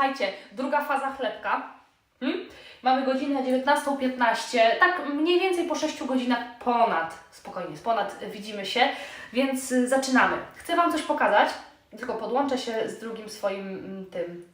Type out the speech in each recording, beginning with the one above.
słuchajcie, druga faza chlebka. Hmm? Mamy godzinę 19.15, tak mniej więcej po 6 godzinach ponad, spokojnie, ponad widzimy się, więc y, zaczynamy. Chcę Wam coś pokazać, tylko podłączę się z drugim swoim mm, tym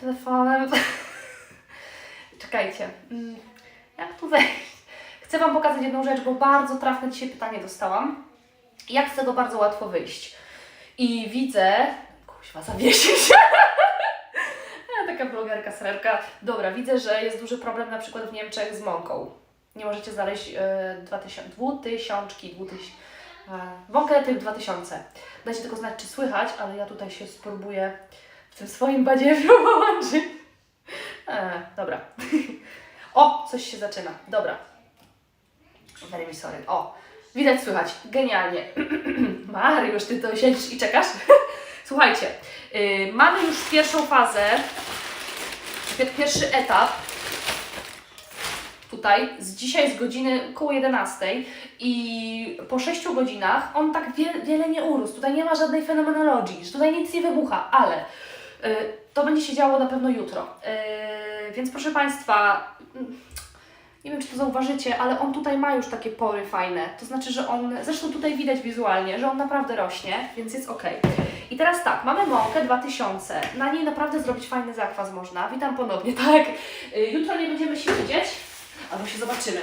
telefonem. Czekajcie, mm, jak tu wejść? Chcę Wam pokazać jedną rzecz, bo bardzo trafne dzisiaj pytanie dostałam. Jak z tego bardzo łatwo wyjść? I widzę... Kuźwa, zawiesił się. Taka blogerka, srerka. Dobra, widzę, że jest duży problem na przykład w Niemczech z mąką. Nie możecie znaleźć e, 2000, dwutysiączki, dwutyś... E, mąkę typ 2000. Dajcie tylko znać, czy słychać, ale ja tutaj się spróbuję w tym swoim badziewiu połączyć. E, dobra. o, coś się zaczyna. Dobra. Very sorry. O, widać, słychać. Genialnie. Mariusz, ty to siedzisz i czekasz? Słuchajcie, yy, mamy już pierwszą fazę, pierwszy etap. Tutaj, z dzisiaj z godziny koło 11 i po 6 godzinach on tak wie, wiele nie urósł. Tutaj nie ma żadnej fenomenologii, że tutaj nic nie wybucha, ale yy, to będzie się działo na pewno jutro. Yy, więc proszę Państwa, nie wiem, czy to zauważycie, ale on tutaj ma już takie pory fajne. To znaczy, że on, zresztą tutaj widać wizualnie, że on naprawdę rośnie, więc jest ok. I teraz tak, mamy mąkę 2000. Na niej naprawdę zrobić fajny zakwas można. Witam ponownie, tak. Y, Jutro nie będziemy się widzieć, albo się zobaczymy.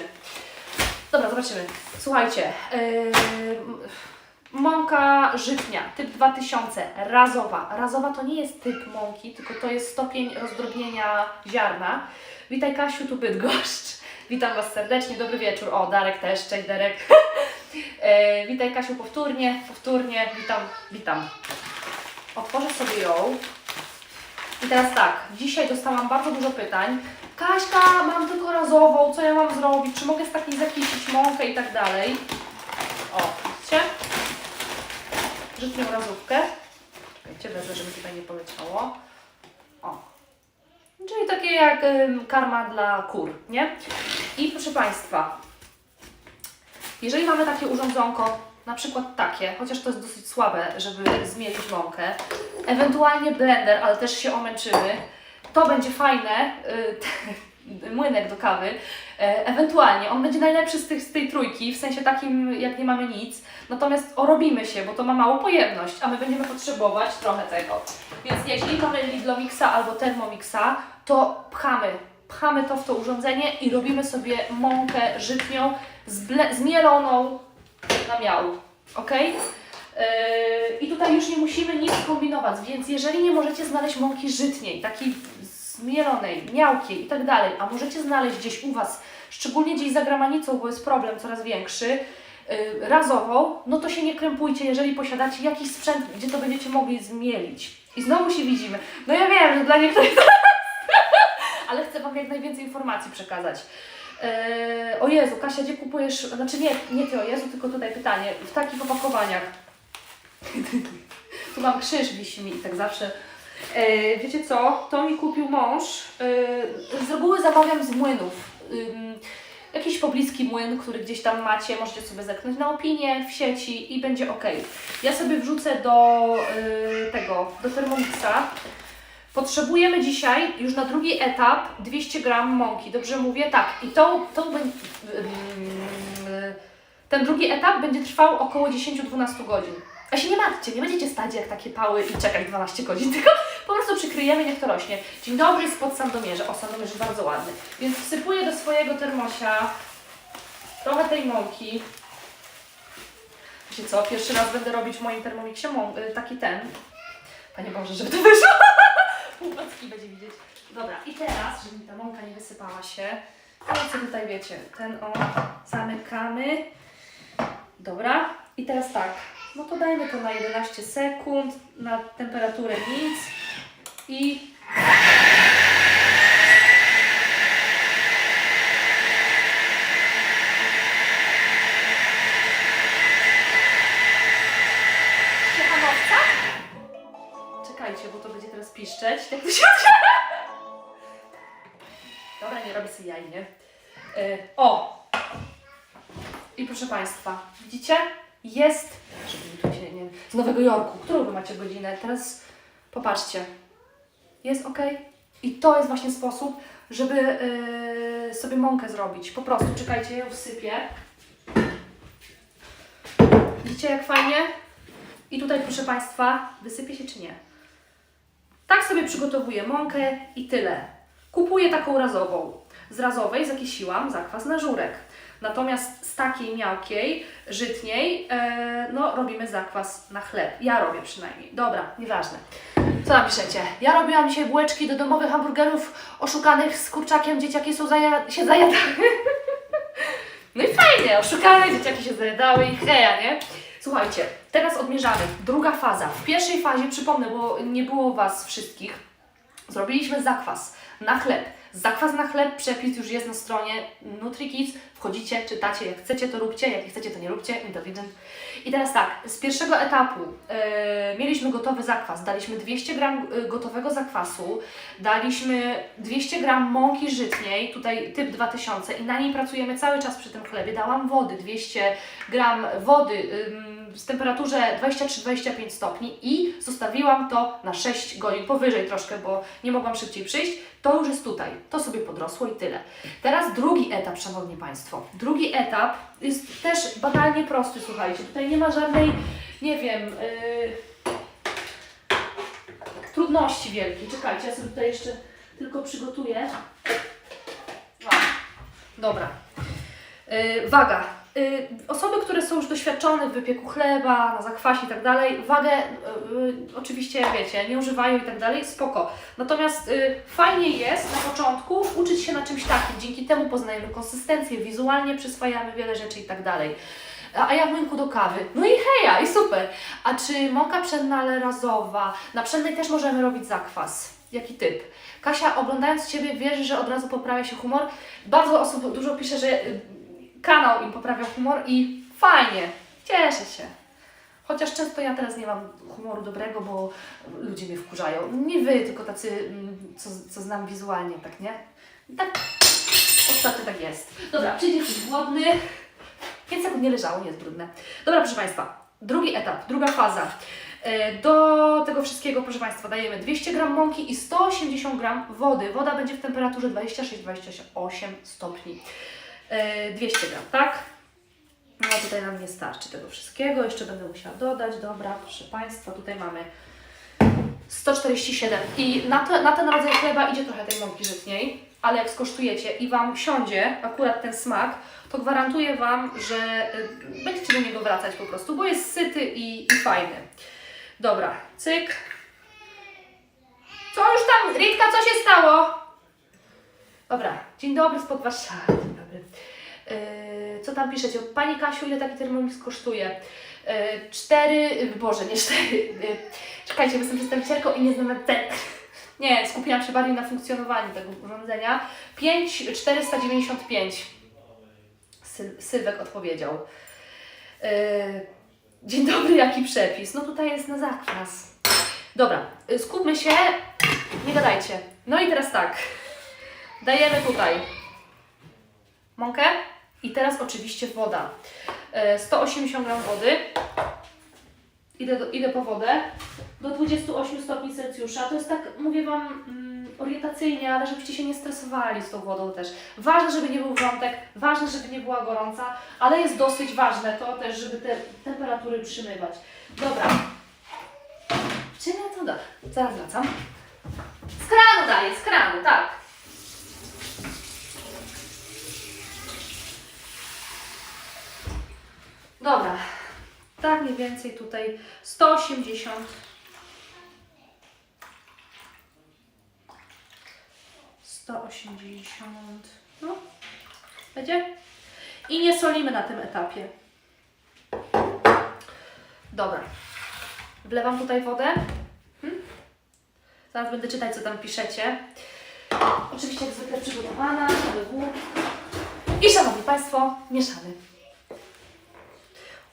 Dobra, zobaczymy. Słuchajcie, yy, mąka żytnia, typ 2000, razowa. Razowa to nie jest typ mąki, tylko to jest stopień rozdrobnienia ziarna. Witaj Kasiu, tu Bydgoszcz. Witam Was serdecznie, dobry wieczór. O, Darek też, cześć Darek. e, witaj Kasiu powtórnie, powtórnie, witam, witam. Otworzę sobie ją. I teraz tak, dzisiaj dostałam bardzo dużo pytań. Kaśka, mam tylko razową, co ja mam zrobić? Czy mogę z takiej zakisić mąkę i tak dalej? O, widzicie? Żytnią razówkę. Czekajcie, wezmę, żeby tutaj nie poleciało. O, Czyli takie jak ym, karma dla kur, nie? I proszę Państwa, jeżeli mamy takie urządzonko, na przykład takie, chociaż to jest dosyć słabe, żeby zmielić mąkę, ewentualnie blender, ale też się omęczymy, to będzie fajne, y, młynek do kawy, e, ewentualnie on będzie najlepszy z, tych, z tej trójki, w sensie takim, jak nie mamy nic, natomiast orobimy się, bo to ma małą pojemność, a my będziemy potrzebować trochę tego. Więc jeśli mamy Lidlomixa albo Thermomixa, to pchamy, pchamy to w to urządzenie i robimy sobie mąkę żytnią zmieloną na miał. Ok? Yy, I tutaj już nie musimy nic kombinować, więc jeżeli nie możecie znaleźć mąki żytniej, takiej zmielonej, miałkiej i tak dalej, a możecie znaleźć gdzieś u Was, szczególnie gdzieś za granicą, bo jest problem coraz większy, yy, razową, no to się nie krępujcie, jeżeli posiadacie jakiś sprzęt, gdzie to będziecie mogli zmielić. I znowu się widzimy. No ja wiem, że dla niektórych ale Wam jak najwięcej informacji przekazać. Eee, o Jezu, Kasia, gdzie kupujesz, znaczy nie, nie Ty o Jezu, tylko tutaj pytanie, w takich opakowaniach. tu mam krzyż, wisi mi i tak zawsze. Eee, wiecie co, to mi kupił mąż, eee, z reguły zamawiam z młynów. Ym, jakiś pobliski młyn, który gdzieś tam macie, możecie sobie zerknąć na opinię w sieci i będzie ok. Ja sobie wrzucę do y, tego, do Thermomixa. Potrzebujemy dzisiaj już na drugi etap 200 gram mąki, dobrze mówię? Tak. I tą bę- ym, ten drugi etap będzie trwał około 10-12 godzin. A się nie martwcie, nie będziecie stać jak takie pały i czekać 12 godzin, tylko po prostu przykryjemy, niech to rośnie. Dzień dobry, spod sandomierza. O, sandomierz bardzo ładny. Więc wsypuję do swojego termosia trochę tej mąki. Wiecie co, pierwszy raz będę robić w moim termomiksie y, taki ten. Panie Boże, żeby to wyszło. Półpacki będzie widzieć. Dobra, i teraz, żeby mi ta mąka nie wysypała się, to tutaj wiecie, ten o, zamykamy. Dobra, i teraz tak, no to dajmy to na 11 sekund, na temperaturę nic i Czekajcie, bo to będzie teraz piszczeć. To się Dobra, nie robię sobie jaj, nie? Yy, o! I proszę Państwa, widzicie? Jest, tu się, nie z Nowego Jorku. Którą Wy macie godzinę? Teraz popatrzcie. Jest ok? I to jest właśnie sposób, żeby yy, sobie mąkę zrobić. Po prostu, czekajcie, ją wsypię. Widzicie jak fajnie? I tutaj, proszę Państwa, wysypie się czy nie? Tak sobie przygotowuję mąkę i tyle. Kupuję taką razową. Z razowej zakiesiłam zakwas na żurek. Natomiast z takiej miałkiej, żytniej, e, no robimy zakwas na chleb. Ja robię przynajmniej. Dobra, nieważne. Co napiszecie? Ja robiłam dzisiaj bułeczki do domowych hamburgerów oszukanych z kurczakiem. Dzieciaki są zaja- się. No i fajnie, oszukane dzieciaki się zajadały i heja, nie? Słuchajcie, teraz odmierzamy. Druga faza. W pierwszej fazie, przypomnę, bo nie było Was wszystkich, zrobiliśmy zakwas na chleb. Zakwas na chleb, przepis już jest na stronie NutriKids. Wchodzicie, czytacie, jak chcecie to róbcie, jak nie chcecie to nie róbcie, intelligent. I teraz tak, z pierwszego etapu e, mieliśmy gotowy zakwas, daliśmy 200 gram e, gotowego zakwasu, daliśmy 200 gram mąki żytniej, tutaj typ 2000 i na niej pracujemy cały czas przy tym chlebie. Dałam wody, 200 gram wody ym, w temperaturze 23-25 stopni i zostawiłam to na 6 godzin, powyżej troszkę, bo nie mogłam szybciej przyjść. To już jest tutaj, to sobie podrosło i tyle. Teraz drugi etap, Szanowni Państwo. Drugi etap jest też banalnie prosty, słuchajcie. Tutaj nie ma żadnej, nie wiem, yy, trudności wielkiej. Czekajcie, ja sobie tutaj jeszcze tylko przygotuję. A, dobra. Yy, waga. Yy, osoby, które są już doświadczone w wypieku chleba, na zakwasie i tak dalej, wagę yy, oczywiście, wiecie, nie używają i tak dalej, spoko. Natomiast yy, fajnie jest na początku uczyć się na czymś takim. Dzięki temu poznajemy konsystencję, wizualnie przyswajamy wiele rzeczy i tak dalej. A ja w młynku do kawy. No i heja, i super. A czy mąka pszenna, razowa? Na pszennej też możemy robić zakwas. Jaki typ? Kasia, oglądając Ciebie, wierzy, że od razu poprawia się humor. Bardzo osób dużo pisze, że y, kanał im poprawia humor i fajnie, cieszę się. Chociaż często ja teraz nie mam humoru dobrego, bo ludzie mnie wkurzają. Nie wy, tylko tacy, mm, co, co znam wizualnie, tak nie? Tak, ostatnio tak jest. Dobra, przyjdzie ktoś głodny. 5 sekund nie leżało, nie jest brudne. Dobra, proszę Państwa, drugi etap, druga faza. E, Do tego wszystkiego, proszę Państwa, dajemy 200 g mąki i 180 g wody. Woda będzie w temperaturze 26-28 stopni. E, 200 g, tak? No tutaj nam nie starczy tego wszystkiego, jeszcze będę musiała dodać. Dobra, proszę Państwa, tutaj mamy 147 i na, to, na ten rodzaj chleba idzie trochę tej mąki żytniej, ale jak skosztujecie i Wam siądzie akurat ten smak, to gwarantuję Wam, że y, będziecie do niego wracać po prostu, bo jest syty i, i fajny. Dobra, cyk. Co już tam, Ritka, co się stało? Dobra, dzień dobry spod Warszawy. Dobry. Yy, co tam piszecie? Pani Kasiu, ile taki Thermomix kosztuje? Yy, cztery, Boże, nie cztery. Yy, czekajcie, bo jestem przedstawicielką i nie znam cen. Nie, skupiłam się bardziej na funkcjonowaniu tego urządzenia. 5,495. Syl Sylwek odpowiedział. Dzień dobry, jaki przepis? No tutaj jest na zakwas. Dobra, skupmy się. Nie gadajcie. No i teraz tak. Dajemy tutaj mąkę i teraz oczywiście woda. E, 180 gram wody. Idę, do, idę po wodę do 28 stopni Celsjusza. To jest tak, mówię Wam, mm, orientacyjnie, ale żebyście się nie stresowali z tą wodą też. Ważne, żeby nie był wrzątek, ważne, żeby nie była gorąca, ale jest dosyć ważne to też, żeby te temperatury utrzymywać. Dobra. Czym ja to da? Zaraz wracam. Z kranu daję, z kranu, tak. Dobra, tak mniej więcej tutaj 180. Sto osiemdziesiąt. No, będzie? I nie solimy na tym etapie. Dobra. Wlewam tutaj wodę. Hmm? Zaraz będę czytać, co tam piszecie. Oczywiście jak zwykle przygotowana. I szanowni Państwo, mieszamy.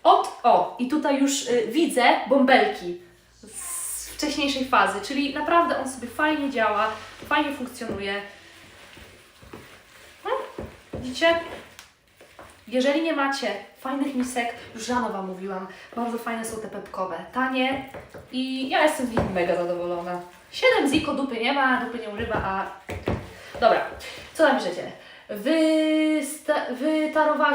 Od, o, i tutaj już y, widzę bąbelki z wcześniejszej fazy, czyli naprawdę on sobie fajnie działa, fajnie funkcjonuje. Hmm, widzicie? Jeżeli nie macie fajnych misek, już rano Wam mówiłam, bardzo fajne są te pepkowe, tanie i ja jestem z nich mega zadowolona. 7 ziko dupy nie ma, dupy nie używa, a... Dobra, co tam piszecie? Wysta- wytarowałaś